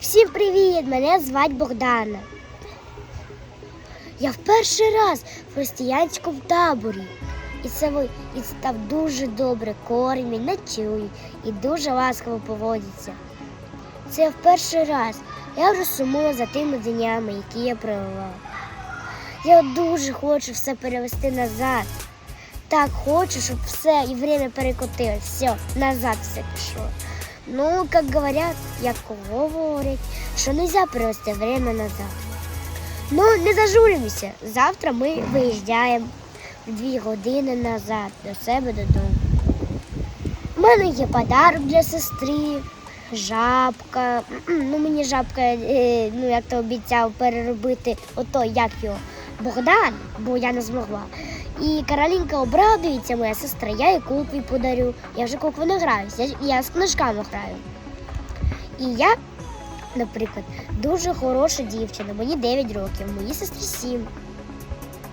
Всім привіт! Мене звать Богдана. Я в перший раз в християнському таборі. І це і це там дуже добре кормять, ночують і дуже ласково поводяться. Це в перший раз. Я вже сумую за тими днями, які я провела. Я дуже хочу все перевести назад. Так хочу, щоб все і время перекотилось. Все, назад все пішло. Ну, как говорят, як говорять, що нельзя перевести время назад. Ну, не зажурюємося. Завтра ми виїжджаємо дві години назад до себе додому. У мене є подарок для сестри, жабка. Ну, мені жабка, е, ну як то обіцяв переробити ото, як його Богдан, бо я не змогла. І Каролінка обрадується, моя сестра, я їй куклі подарю. Я вже куклу не граюся, я, з книжками граю. І я, наприклад, дуже хороша дівчина, мені 9 років, моїй сестрі 7.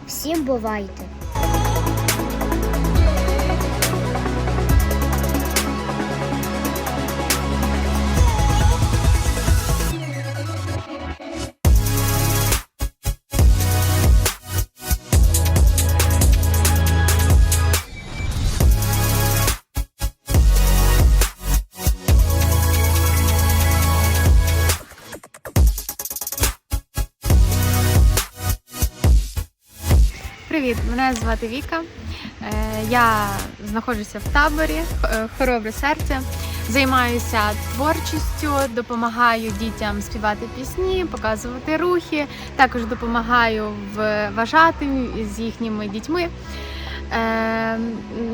Всім бувайте. Привіт, мене звати Віка. Е, Я знаходжуся в таборі е, Хоробре серце. Займаюся творчістю, допомагаю дітям співати пісні, показувати рухи. Також допомагаю вважати з їхніми дітьми. Е,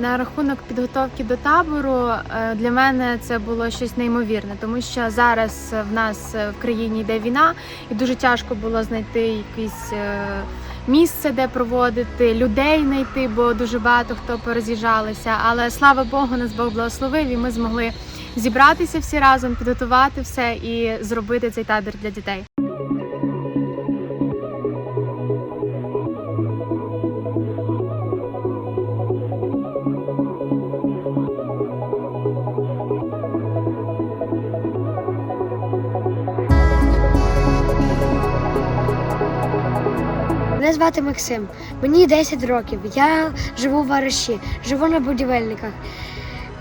На рахунок підготовки до табору для мене це було щось неймовірне, тому що зараз в нас в країні йде війна, і дуже тяжко було знайти якийсь місце, де проводити, людей знайти, бо дуже багато хто пороз'їжджалися. Але слава Богу, нас Бог благословив, і ми змогли зібратися всі разом, підготувати все і зробити цей табір для дітей. Мене звати Максим. Мені 10 років. Я живу в Вараші, живу на будівельниках.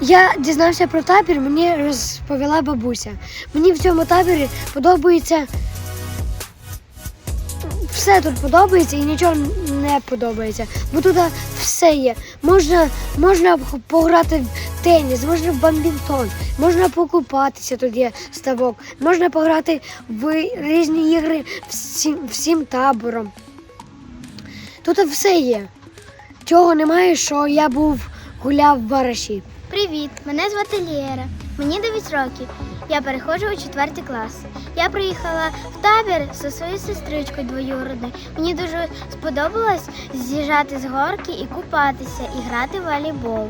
Я дізнався про табір, мені розповіла бабуся. Мені в цьому таборі подобається. Все тут подобається і нічого не подобається. Бо тут все є. Можна, можна пограти в теніс, можна в бадмінтон, можна покупатися, тут є ставок, можна пограти в різні ігри всім, всім табором. Тут все є. Чого немає, що я був гуляв в бараші. Привіт, мене звати Лєра. Мені 9 років. Я переходжу у четвертий клас. Я приїхала в табір зі своєю сестричкою двоюродною. Мені дуже сподобалось з'їжджати з горки і купатися, і грати в волейбол.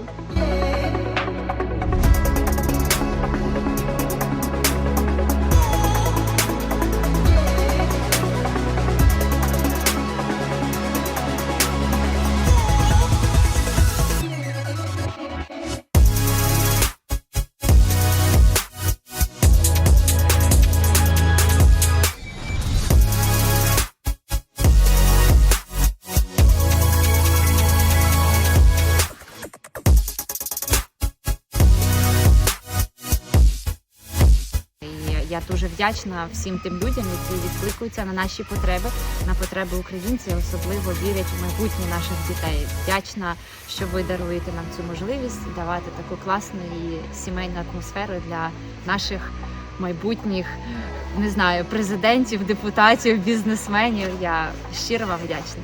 Дуже вдячна всім тим людям, які відкликуються на наші потреби, на потреби українців, особливо вірять в майбутнє наших дітей. Вдячна, що ви даруєте нам цю можливість давати таку класну і сімейну атмосферу для наших майбутніх, не знаю, президентів, депутатів, бізнесменів. Я щиро вам вдячна.